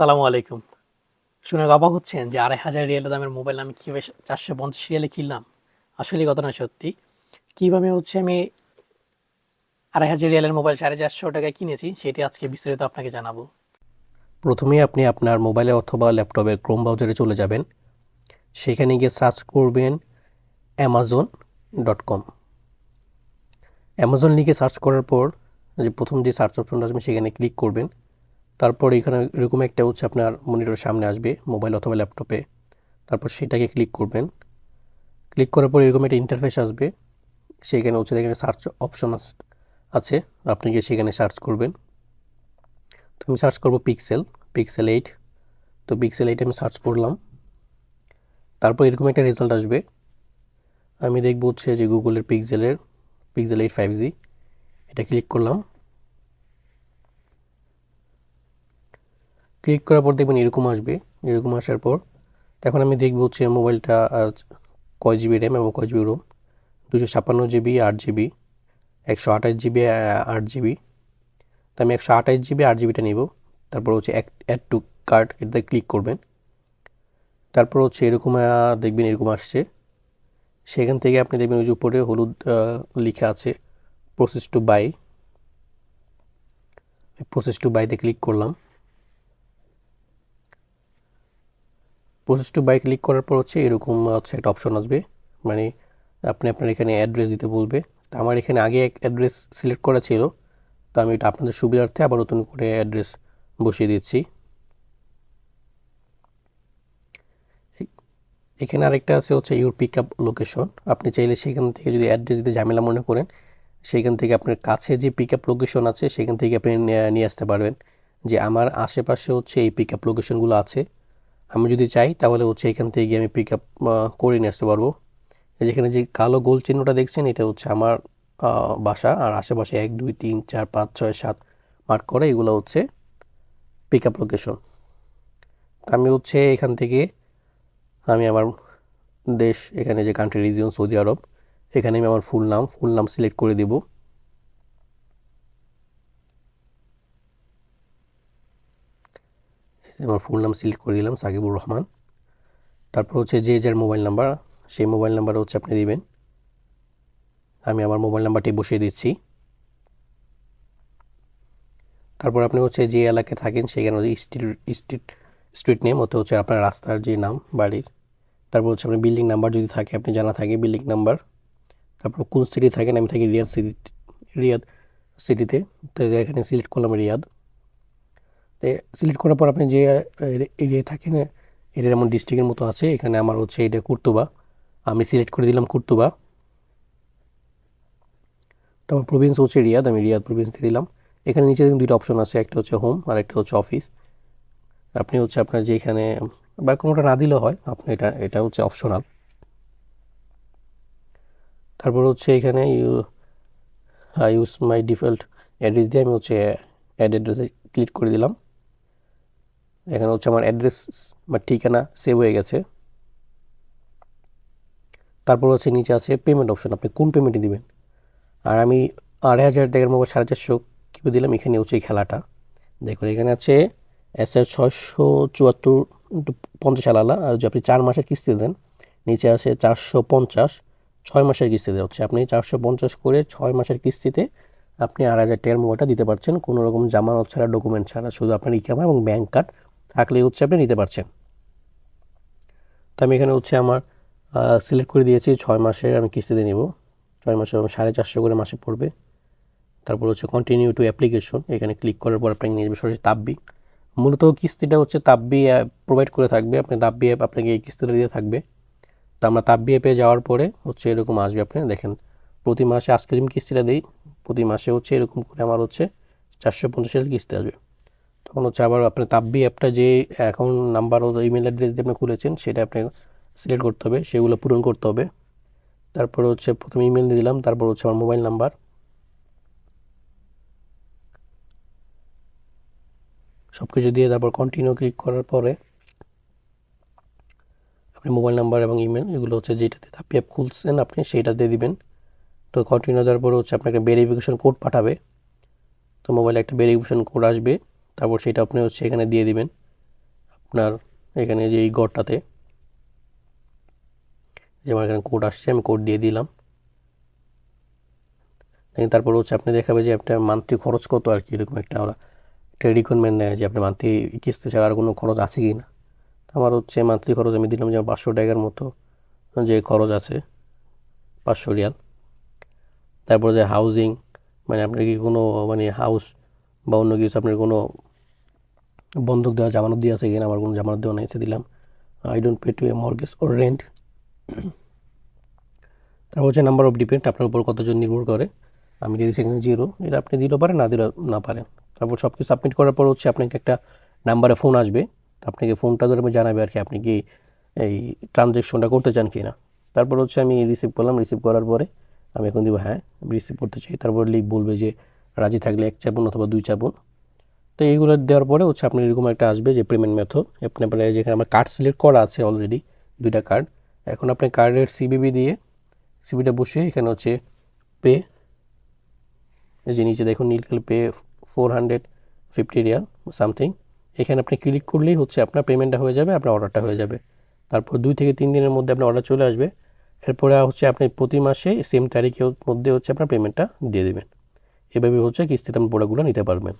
আসসালামু আলাইকুম। শুনে অবাক হচ্ছেন যে আড়াই হাজার রিয়াল দামের মোবাইল আমি কীভাবে চারশো পঞ্চাশ রিয়ালে কিনলাম? আসলে ঘটনা সত্যি। কীভাবে হচ্ছে আমি আড়াই হাজার রিয়ালের মোবাইল সাড়ে চারশো টাকায় কিনেছি, সেটি আজকে বিস্তারিত আপনাকে জানাব। প্রথমেই আপনি আপনার মোবাইলে অথবা ল্যাপটপের ক্রোম ব্রাউজারে চলে যাবেন। সেখানে গিয়ে সার্চ করবেন অ্যামাজন ডট কম অ্যামাজন লিখে সার্চ করার পর যে প্রথম যে সার্চ অপশনটা আসবে সেখানে ক্লিক করবেন। তারপর এখানে এরকম একটা হচ্ছে আপনার মনিটরের সামনে আসবে মোবাইল অথবা ল্যাপটপে তারপর সেটাকে ক্লিক করবেন। ক্লিক করার পর এরকম একটা ইন্টারফেস আসবে। সেখানে হচ্ছে এখানে সার্চ অপশন আছে। আপনি গিয়ে সেখানে সার্চ করবেন। তো আমি সার্চ করব পিক্সেল পিক্সেল এইট তো পিক্সেল এইট আমি সার্চ করলাম। তারপর এরকম একটা রেজাল্ট আসবে। আমি দেখব হচ্ছে যে গুগলের পিক্সেলের পিক্সেল এইট ফাইভ জি এটা ক্লিক করলাম। ক্লিক করার পর দেখবেন এরকম আসবে। এরকম আসার পর এখন আমি দেখব হচ্ছে মোবাইলটা কয় জিবি র্যাম এবং কয় জিবি রোম দুশো ছাপ্পান্ন জিবি আট জিবি একশো আঠাশ জিবি আট জিবি তো আমি একশো আঠাশ জিবি আট জিবিটা নিব। তারপর হচ্ছে এক অ্যাড টু কার্ড এটাতে ক্লিক করবেন। তারপর হচ্ছে এরকম দেখবেন এরকম আসছে। সেখান থেকে আপনি দেখবেন ওই যে উপরে হলুদ লেখা আছে process to buy process to বাইতে ক্লিক করলাম। প্রসেস টু বাই ক্লিক করার পর হচ্ছে এরকম হচ্ছে একটা অপশন আসবে। মানে আপনি আপনার এখানে অ্যাড্রেস দিতে বলবে। তো আমার এখানে আগে এক অ্যাড্রেস সিলেক্ট করা ছিল। তো আমি এটা আপনাদের সুবিধার্থে আবার নতুন করে অ্যাড্রেস বসিয়ে দিচ্ছি। এখানে আরেকটা আছে হচ্ছে ইউর পিক আপ লোকেশন আপনি চাইলে সেখান থেকে যদি অ্যাড্রেস দিতে ঝামেলা মনে করেন, সেখান থেকে আপনার কাছে যে পিক আপ লোকেশন আছে, সেখান থেকে আপনি নিয়ে- আসতে পারবেন। যে আমার আশেপাশে হচ্ছে এই পিক আপ লোকেশনগুলো আছে। আমি যদি চাই, তাহলে হচ্ছে এখান থেকে গিয়ে আমি পিক আপ করে নিয়ে আসতে পারব। যেখানে যে কালো গোল চিহ্নটা দেখছেন, এটা হচ্ছে আমার বাসা। আর আশেপাশে এক, দুই, তিন, চার, পাঁচ, ছয়, সাত মার্ক করে এগুলো হচ্ছে পিক আপ লোকেশন আমি হচ্ছে এখান থেকে, আমি আমার দেশ, এখানে যে কান্ট্রি রিজিয়ন সৌদি আরব এখানে আমি আমার ফুল নাম ফুল নাম সিলেক্ট করে দিব। আমার ফুল নাম সিলেক্ট করে দিলাম, সাকিবুর রহমান। তারপর হচ্ছে যে যার মোবাইল নাম্বার সেই মোবাইল নাম্বার হচ্ছে আপনি দিবেন। আমি আমার মোবাইল নাম্বারটি বসিয়ে দিচ্ছি। তারপর আপনি হচ্ছে যে এলাকায় থাকেন সেখানে স্ট্রিট স্ট্রিট স্ট্রিট নেম হতে হচ্ছে আপনার রাস্তার যে নাম, বাড়ির। তারপর হচ্ছে আপনার বিল্ডিং নাম্বার যদি থাকে, আপনি জানা থাকে বিল্ডিং নাম্বার তারপর কোন সিটি থাকেন, আমি থাকি রিয়াদ সিটি রিয়াদ সিটিতে তো। এখানে সিলেক্ট করলাম রিয়াদ। তো সিলেক্ট করার পর আপনি যে এরিয়ায় থাকেন এরিয়ার এমন ডিস্ট্রিক্টের মতো আছে, এখানে আমার হচ্ছে এটা কুর্তুবা। আমি সিলেক্ট করে দিলাম কুর্তুবা। তারপর প্রভিন্স হচ্ছে রিয়াদ আমি রিয়াদ প্রভিন্স দিয়ে দিলাম। এখানে নিচে দুইটা অপশন আছে, একটা হচ্ছে হোম আর একটা হচ্ছে অফিস আপনি হচ্ছে আপনার যে এখানে, বা কোনোটা না দিলেও হয়, আপনি এটা এটা হচ্ছে অপশনাল তারপর হচ্ছে এখানে you use my default address দিয়ে আমি হচ্ছে অ্যাড অ্যাড্রেসে ক্লিক করে দিলাম। এখানে হচ্ছে আমার অ্যাড্রেস বা ঠিকানা সেভ হয়ে গেছে। তারপর হচ্ছে নিচে আছে পেমেন্ট অপশন আপনি কোন পেমেন্টে দিবেন? আর আমি আড়াই হাজার টাকার মোবাইল সাড়ে চারশো কীভাবে দিলাম, এখানে হচ্ছে এই খেলাটা। দেখুন, এখানে আছে এস এর ছয়শো চুয়াত্তর পঞ্চাশ আলাদা আর যদি আপনি চার মাসের কিস্তি দেন, নিচে আছে চারশো পঞ্চাশ, ছয় মাসের কিস্তিতে হচ্ছে। আপনি চারশো পঞ্চাশ করে ছয় মাসের কিস্তিতে আপনি আড়াই হাজার টাকার মোবাইলটা দিতে পারছেন। কোনো রকম জামানত ছাড়া ডকুমেন্ট ছাড়া, শুধু আপনার ইকামা এবং ব্যাংক কার্ড থাকলেই হচ্ছে আপনি নিতে পারছেন। তো আমি এখানে হচ্ছে আমার সিলেক্ট করে দিয়েছি, ছয় মাসের আমি কিস্তিতে নিব। ছয় মাসে সাড়ে চারশো করে মাসে পড়বে। তারপর হচ্ছে কন্টিনিউ টু অ্যাপ্লিকেশন এখানে ক্লিক করার পর আপনাকে নিয়ে যাবে তাব্বি মূলত কিস্তিটা হচ্ছে তাব্বি প্রোভাইড করে থাকবে, আপনি তাব্বি অ্যাপ আপনাকে এই কিস্তিটা দিয়ে থাকবে। তো আমরা তাব্বি অ্যাপে যাওয়ার পরে হচ্ছে এরকম আসবে আপনি, দেখেন, প্রতি মাসে আজকে আমি কিস্তিটা দিই, প্রতি মাসে হচ্ছে এরকম করে আমার হচ্ছে চারশো পঞ্চাশের কিস্তি আসবে। তখন হচ্ছে আবার আপনার তাব্বি অ্যাপটা যে অ্যাকাউন্ট নাম্বার ও ইমেল অ্যাড্রেস দিয়ে আপনি খুলেছেন, সেটা আপনি সিলেক্ট করতে হবে, সেগুলো পূরণ করতে হবে। তারপরে হচ্ছে প্রথমে ইমেল দিয়ে দিলাম, তারপর হচ্ছে আমার মোবাইল নাম্বার সব কিছু দিয়ে তারপর কন্টিনিউ ক্লিক করার পরে আপনি মোবাইল নাম্বার এবং ইমেল এগুলো হচ্ছে যেটাতে আপনি অ্যাপ খুলছেন আপনি সেইটা দিয়ে দিবেন। তো কন্টিনিউ দেওয়ার পরে হচ্ছে আপনাকে ভেরিফিকেশন কোড পাঠাবে। তো মোবাইলে একটা ভেরিফিকেশন কোড আসবে। তারপর সেটা আপনি হচ্ছে এখানে দিয়ে দিবেন আপনার এখানে যে এই গড়টাতে। যে আমার এখানে কোড আসছে, আমি কোড দিয়ে দিলাম। তারপর হচ্ছে আপনি দেখাবে যে আপনার মান্থলি খরচ কত আর কি, এরকম একটা ওরা একটা রিকোয়ারমেন্ট নেয় যে আপনার মান্থলি কিস্তি ছাড়া আর কোনো খরচ আছে কি না। আমার হচ্ছে মান্থলি খরচ আমি দিলাম যে আমার পাঁচশো টাকার মতো, যে খরচ আছে, পাঁচশো রিয়াল। তারপর যে হাউজিং মানে আপনার কি কোনো মানে হাউস বা অন্য কিছু আপনার কোনো বন্ধক দেওয়া, জামানত দিয়ে আছে কিনা, আমার কোনো জামানত দেওয়া নেই, সে দিলাম। I don't pay to a mortgage or rent তারপর হচ্ছে নাম্বার অফ ডিপেন্ড আপনার উপর কতজন নির্ভর করে? আমি যদি সেখানে জিরো এটা আপনি দিলেও পারেন, না দিলে না পারেন। তারপর সব কিছু সাবমিট করার পর হচ্ছে আপনাকে একটা নাম্বারে ফোন আসবে। আপনাকে ফোনটা ধরে আমি জানাবে আর কি, আপনি কি এই ট্রানজ্যাকশনটা করতে চান কি না তারপর হচ্ছে আমি রিসিভ করলাম রিসিভ করার পরে আমি এখন দিব হ্যাঁ রিসিভ করতে চাই। তারপর লিখ, বলবে যে রাজি থাকলে এক চাপুন অথবা দুই চাপুন তো এইগুলো দেওয়ার পরে হচ্ছে আপনার এরকম একটা আসবে যে পেমেন্ট মেথড আপনি আপনার যেখানে আমার কার্ড সিলেক্ট করা আছে অলরেডি দুইটা কার্ড এখন আপনি কার্ডের সিবিবি দিয়ে সিবিটা বসিয়ে এখানে হচ্ছে পে যে নিচে দেখুন নীল colour pay four hundred fifty riyal something এখানে আপনি ক্লিক করলেই হচ্ছে আপনার পেমেন্টটা হয়ে যাবে, আপনার অর্ডারটা হয়ে যাবে। তারপর দুই থেকে তিন দিনের মধ্যে আপনার অর্ডার চলে আসবে। এরপরে হচ্ছে আপনি প্রতি মাসে সেম তারিখের মধ্যে হচ্ছে আপনার পেমেন্টটা দিয়ে দেবেন। এভাবে হচ্ছে কিস্তিতে আপনি প্রোডাক্টগুলো নিতে পারবেন।